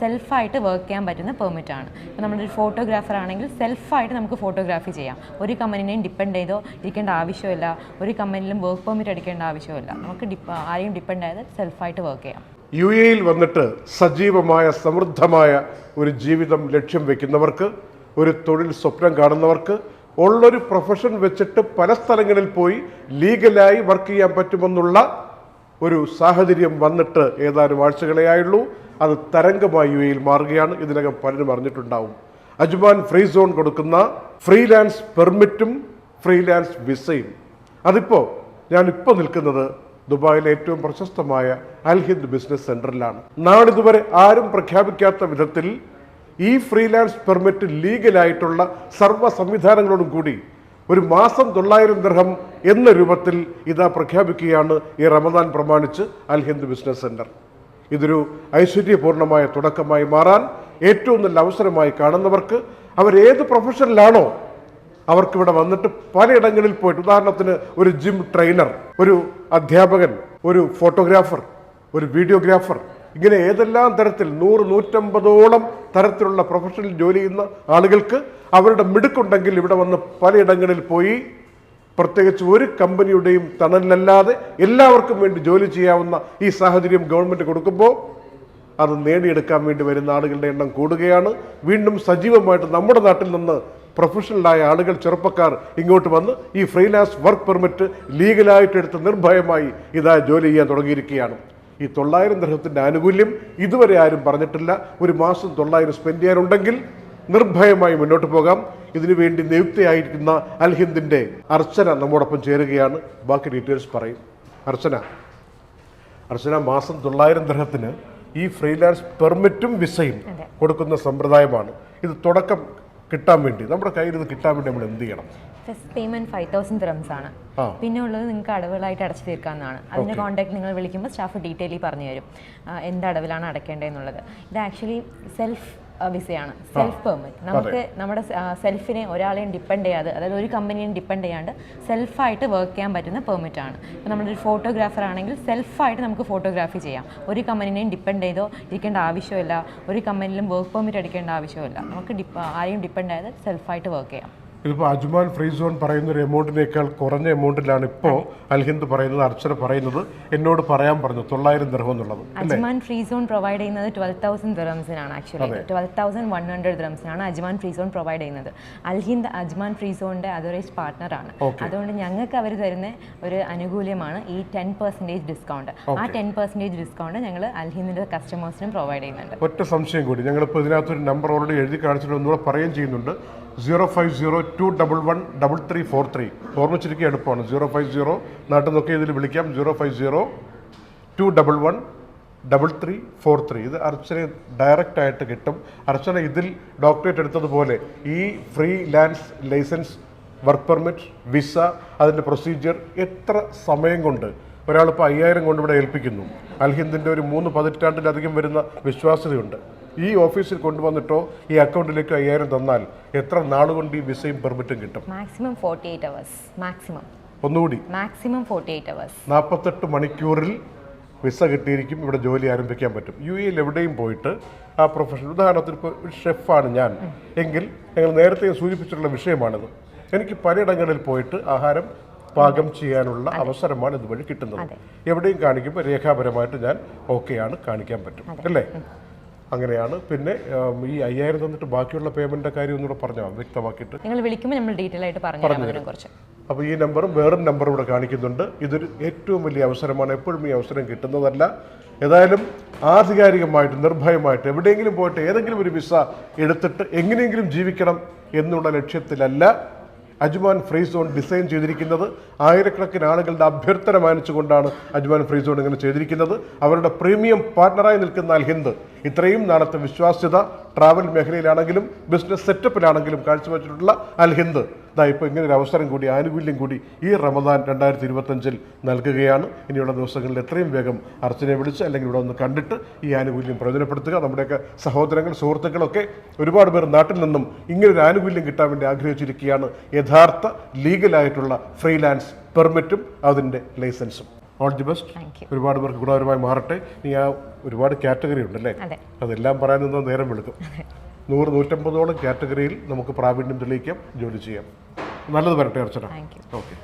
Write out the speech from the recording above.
സെൽഫായിട്ട് work ചെയ്യാൻ പറ്റുന്ന permit ആണ്. ഇപ്പോൾ നമ്മളൊരു ഫോട്ടോഗ്രാഫർ ആണെങ്കിൽ സെൽഫായിട്ട് നമുക്ക് ഫോട്ടോഗ്രാഫി ചെയ്യാം. ഒരു കമ്പനിനെയും ഡിപ്പെൻഡ് ചെയ്തോ ഇരിക്കേണ്ട ആവശ്യമില്ല. ഒരു കമ്പനിയിലും വർക്ക് പെർമിറ്റ് എടുക്കേണ്ട ആവശ്യമില്ല. നമുക്ക് ഡിപ്പ ആരെയും ഡിപ്പെൻഡ് ചെയ്ത് സെൽഫായിട്ട് വർക്ക് ചെയ്യാം. യു എയിൽ വന്നിട്ട് സജീവമായ സമൃദ്ധമായ ഒരു ജീവിതം ലക്ഷ്യം വെക്കുന്നവർക്ക് ഒരു തൊഴിൽ സ്വപ്നം കാണുന്നവർക്ക് ഉള്ളൊരു പ്രൊഫഷൻ വെച്ചിട്ട് പല സ്ഥലങ്ങളിൽ പോയി ലീഗലായി വർക്ക് ചെയ്യാൻ പറ്റുമെന്നുള്ള ഒരു സാഹചര്യം വന്നിട്ട് ഏതാനും ആഴ്ചകളെ ആയുള്ളൂ. അത് തരംഗമായി യു എയിൽ മാറുകയാണ്. ഇതിനകം പലരും അറിഞ്ഞിട്ടുണ്ടാവും. അജ്മാൻ ഫ്രീ സോൺ കൊടുക്കുന്ന ഫ്രീലാൻസ് പെർമിറ്റും ഫ്രീലാൻസ് വിസയും. അതിപ്പോൾ ഞാനിപ്പോൾ നിൽക്കുന്നത് ദുബായിലെ ഏറ്റവും പ്രശസ്തമായ അൽഹിന്ദ് ബിസിനസ് സെന്ററിലാണ്. നാളിതുവരെ ആരും പ്രഖ്യാപിക്കാത്ത വിധത്തിൽ ഈ ഫ്രീലാൻസ് പെർമിറ്റ് ലീഗലായിട്ടുള്ള സർവ സംവിധാനങ്ങളോടും കൂടി ഒരു മാസം തൊള്ളായിരം ദർഹം എന്ന രൂപത്തിൽ ഇതാ പ്രഖ്യാപിക്കുകയാണ് ഈ റമദാൻ പ്രമാണിച്ച് അൽ ഹിന്ദു ബിസിനസ് സെന്റർ. ഇതൊരു ഐശ്വര്യപൂർണമായ തുടക്കമായി മാറാൻ ഏറ്റവും നല്ല അവസരമായി കാണുന്നവർക്ക് അവരേത് പ്രൊഫഷനിലാണോ അവർക്കിവിടെ വന്നിട്ട് പലയിടങ്ങളിൽ പോയിട്ട് ഉദാഹരണത്തിന് ഒരു ജിം ട്രെയിനർ ഒരു അധ്യാപകൻ ഒരു ഫോട്ടോഗ്രാഫർ ഒരു വീഡിയോഗ്രാഫർ ഇങ്ങനെ ഏതെല്ലാം തരത്തിൽ നൂറ് നൂറ്റമ്പതോളം തരത്തിലുള്ള പ്രൊഫഷണൽ ജോലി ചെയ്യുന്ന ആളുകൾക്ക് അവരുടെ മിടുക്കുണ്ടെങ്കിൽ ഇവിടെ വന്ന് പലയിടങ്ങളിൽ പോയി പ്രത്യേകിച്ച് ഒരു കമ്പനിയുടെയും തണലിലല്ലാതെ എല്ലാവർക്കും വേണ്ടി ജോലി ചെയ്യാവുന്ന ഈ സാഹചര്യം ഗവൺമെന്റ് കൊടുക്കുമ്പോൾ അത് നേടിയെടുക്കാൻ വേണ്ടി വരുന്ന ആളുകളുടെ എണ്ണം കൂടുകയാണ്. വീണ്ടും സജീവമായിട്ട് നമ്മുടെ നാട്ടിൽ നിന്ന് പ്രൊഫഷണലായ ആളുകൾ ചെറുപ്പക്കാർ ഇങ്ങോട്ട് വന്ന് ഈ ഫ്രീലാൻസ് വർക്ക് പെർമിറ്റ് ലീഗലായിട്ട് എടുത്ത് നിർഭയമായി ഇതാ ജോലി ചെയ്യാൻ തുടങ്ങിയിരിക്കുകയാണ്. ഈ തൊള്ളായിരം ദൃഹത്തിന്റെ ആനുകൂല്യം ഇതുവരെ ആരും പറഞ്ഞിട്ടില്ല. ഒരു മാസം തൊള്ളായിരം സ്പെൻഡ് ചെയ്യാനുണ്ടെങ്കിൽ നിർഭയമായി മുന്നോട്ട് പോകാം. ഇതിനുവേണ്ടി നിയുക്തയായിരിക്കുന്ന അൽഹിന്ദിന്റെ അർച്ചന നമ്മോടൊപ്പം ചേരുകയാണ്. ബാക്കി ഡീറ്റെയിൽസ് പറയും. അർച്ചന അർച്ചന മാസം തൊള്ളായിരം ദൃഹത്തിന് ഈ ഫ്രീലാൻസ് പെർമിറ്റും വിസയും കൊടുക്കുന്ന സമ്പ്രദായമാണ്. ഇത് തുടക്കം കിട്ടാൻ വേണ്ടി നമ്മുടെ കയ്യിൽ ഇത് കിട്ടാൻ വേണ്ടി നമ്മൾ എന്ത് ചെയ്യണം? First payment five thousand dirhams ആണ്. പിന്നെ ഉള്ളത് നിങ്ങൾക്ക് അടവുകളായിട്ട് അടച്ചു തീർക്കാവുന്നതാണ്. അതിന്റെ കോൺടാക്ട് നിങ്ങൾ വിളിക്കുമ്പോൾ സ്റ്റാഫ് ഡീറ്റെയിൽ പറഞ്ഞു തരും. എന്ത് അടവിലാണ് അടയ്ക്കേണ്ടതെന്നുള്ളത് ഇത് ആക്ച്വലി സെൽഫ് വിസയാണ്. സെൽഫ് പെർമിറ്റ് നമുക്ക് നമ്മുടെ സെൽഫിനെ ഒരാളെയും ഡിപ്പെൻഡ് ചെയ്യാതെ അതായത് ഒരു കമ്പനിയും ഡിപ്പെൻഡ് ചെയ്യാണ്ട് സെൽഫായിട്ട് വർക്ക് ചെയ്യാൻ പറ്റുന്ന പെർമിറ്റ് ആണ്. ഇപ്പോൾ നമ്മളൊരു ഫോട്ടോഗ്രാഫർ ആണെങ്കിൽ സെൽഫായിട്ട് നമുക്ക് ഫോട്ടോഗ്രാഫി ചെയ്യാം. ഒരു കമ്പനിനെയും ഡിപ്പെൻഡ് ചെയ്തോ ഇരിക്കേണ്ട ആവശ്യമില്ല. ഒരു കമ്പനിയിലും വർക്ക് പെർമിറ്റ് എടുക്കേണ്ട ആവശ്യമില്ല. നമുക്ക് ആരെയും ഡിപ്പെൻഡ് ചെയ്ത് സെൽഫായിട്ട് വർക്ക് ചെയ്യാം. ഇതിപ്പോൾ അജ്മാൻ ഫ്രീ സോൺ പറയുന്ന ഒരു എമൗണ്ടിനേക്കാൾ കുറഞ്ഞ എമൗണ്ടിലാണ് ഇപ്പോൾ അൽഹിന്ദ് പറയുന്നത് അർച്ചന പറയുന്നത് എന്നോട് പറയാൻ പറഞ്ഞു തൊള്ളായിരം ദർഹം എന്നുള്ളത് അജ്മാൻ ഫ്രീ സോൺ പ്രൊവൈഡ് ചെയ്യുന്നത് twelve thousand ദിറംസിനാണ് actually twelve thousand one hundred ദിറംസിനാണ് Ajman free zone provide ചെയ്യുന്നത്. അൽഹിന്ദ് അജ്മാൻ ഫ്രീ സോണിന്റെ അതോറൈസ് പാർട്ട്ണറാണ് അതുകൊണ്ട് ഞങ്ങൾക്ക് അവർ തരുന്ന ഒരു അനുകൂല്യമാണ് ഈ ടെൻ പെർസെന്റേജ് ഡിസ്കൗണ്ട് ആ ടെൻ പെർസെന്റേജ് ഡിസ്കൗണ്ട് ഞങ്ങൾ അൽഹിന്ദിന്റെ കസ്റ്റമേഴ്സിനും പ്രൊവൈഡ് ചെയ്യുന്നുണ്ട്. ഒറ്റ സംശയം കൂടി ഞങ്ങളിപ്പോൾ ഇതിനകത്തൊരു നമ്പർ ഓൾറെഡി എഴുതി കാണിച്ചിട്ട് ഒന്നുകൂടെ പറയുകയും ചെയ്യുന്നുണ്ട്. Zero five zero two double one double three four three. ഓർമ്മിച്ചിരിക്കുക എളുപ്പമാണ് സീറോ ഫൈവ് സീറോ നാട്ടിൽ നിന്നൊക്കെ ഇതിൽ വിളിക്കാം. Zero five zero two double one double three four three. ഇത് അർച്ചന ഡയറക്റ്റ് ആയിട്ട് കിട്ടും. അർച്ചന ഇതിൽ ഡോക്ടറേറ്റ് എടുത്തതുപോലെ ഈ freelance licence work permit visa അതിന്റെ പ്രൊസീജിയർ എത്ര സമയം കൊണ്ട് ഒരാളിപ്പോൾ അയ്യായിരം കൊണ്ട് ഇവിടെ ഏൽപ്പിക്കുന്നു. അൽഹിന്ദിന്റെ ഒരു മൂന്ന് പതിറ്റാണ്ടിലധികം വരുന്ന വിശ്വാസ്യതയുണ്ട്. ഈ ഓഫീസിൽ കൊണ്ടുവന്നിട്ടോ ഈ അക്കൗണ്ടിലേക്ക് അയ്യായിരം തന്നാൽ എത്ര നാളുകൊണ്ട് ഈ വിസയും പെർമിറ്റും കിട്ടും? Maximum forty eight hours maximum ഒന്നുകൂടി. മാക്സിമം ഫോർട്ടി എയ്റ്റ് അവേഴ്സ് നാൽപ്പത്തെട്ട് മണിക്കൂറിൽ വിസ കിട്ടിയിരിക്കും. ഇവിടെ ജോലി ആരംഭിക്കാൻ പറ്റും. യു എയിൽ എവിടെയും പോയിട്ട് ആ പ്രൊഫഷൻ ഉദാഹരണത്തിന് ഇപ്പോൾ ഒരു ഷെഫാണ് ഞാൻ. എങ്കിൽ ഞങ്ങൾ നേരത്തെ സൂചിപ്പിച്ചിട്ടുള്ള വിഷയമാണിത്. എനിക്ക് പലയിടങ്ങളിൽ പോയിട്ട് ആഹാരം പാകം ചെയ്യാനുള്ള അവസരമാണ് ഇതുവഴി കിട്ടുന്നത്. എവിടെയും കാണിക്കുമ്പോൾ രേഖാപരമായിട്ട് ഞാൻ ഓക്കെയാണ് കാണിക്കാൻ പറ്റും. അല്ലേ? അങ്ങനെയാണ്. പിന്നെ ഈ അയ്യായിരം തന്നിട്ട് ബാക്കിയുള്ള പേയ്മെന്റിന്റെ കാര്യം ഒന്നുകൂടെ പറഞ്ഞോ? വ്യക്തമാക്കിയിട്ട്. നിങ്ങൾ വിളിക്കുമ്പോൾ നമ്മൾ ഡീറ്റെയിൽ ആയിട്ട് പറഞ്ഞു കുറിച്ച് അപ്പോൾ ഈ നമ്പറും വേറൊരു നമ്പറും ഇവിടെ കാണിക്കുന്നുണ്ട്. ഇതൊരു ഏറ്റവും വലിയ അവസരമാണ്. എപ്പോഴും ഈ അവസരം കിട്ടുന്നതല്ല. ഏതായാലും ആധികാരികമായിട്ട് നിർഭയമായിട്ട് എവിടെയെങ്കിലും പോയിട്ട് ഏതെങ്കിലും ഒരു വിസ എടുത്തിട്ട് എങ്ങനെയെങ്കിലും ജീവിക്കണം എന്നുള്ള ലക്ഷ്യത്തിലല്ല അജ്മാൻ ഫ്രീ സോൺ ഡിസൈൻ ചെയ്തിരിക്കുന്നത്. ആയിരക്കണക്കിന് ആളുകളുടെ അഭ്യർത്ഥന മാനിച്ചുകൊണ്ടാണ് അജ്മാൻ ഫ്രീ സോൺ ഇങ്ങനെ ചെയ്തിരിക്കുന്നത്. അവരുടെ പ്രീമിയം പാർട്ണറായി നിൽക്കുന്ന അൽഹിന്ദ് ഇത്രയും നാളത്തെ വിശ്വാസ്യത ട്രാവൽ മേഖലയിലാണെങ്കിലും ബിസിനസ് സെറ്റപ്പിലാണെങ്കിലും കാഴ്ചവെച്ചിട്ടുള്ള അൽഹിന്ദ് ഇതാ ഇപ്പോൾ ഇങ്ങനെ ഒരു അവസരം കൂടി ആനുകൂല്യം കൂടി ഈ റമദാൻ രണ്ടായിരത്തി ഇരുപത്തഞ്ചിൽ നൽകുകയാണ്. ഇനിയുള്ള ദിവസങ്ങളിൽ എത്രയും വേഗം അർച്ചനയെ വിളിച്ച് അല്ലെങ്കിൽ ഇവിടെ ഒന്ന് കണ്ടിട്ട് ഈ ആനുകൂല്യം പ്രയോജനപ്പെടുത്തുക. നമ്മുടെയൊക്കെ സഹോദരങ്ങൾ സുഹൃത്തുക്കളൊക്കെ ഒരുപാട് പേർ നാട്ടിൽ നിന്നും ഇങ്ങനെ ഒരു ആനുകൂല്യം കിട്ടാൻ വേണ്ടി ആഗ്രഹിച്ചിരിക്കുകയാണ്. യഥാർത്ഥ ലീഗലായിട്ടുള്ള ഫ്രീലാൻസ് പെർമിറ്റും അതിന്റെ ലൈസൻസും ഓൾ ദി ബെസ്റ്റ് ഒരുപാട് പേർക്ക് ഗുണകരമായി മാറട്ടെ. ഇനി ആ ഒരുപാട് കാറ്റഗറി ഉണ്ടല്ലേ? അല്ലേ അതെല്ലാം പറയാൻ നിന്നാൽ നേരം വെളുക്കും നൂറ് നൂറ്റമ്പതോളം കാറ്റഗറിയിൽ നമുക്ക് പ്രാവീണ്യം തെളിയിക്കാം ജോലി ചെയ്യാം. നല്ലത് വരട്ടെ അർച്ചന. ഓക്കെ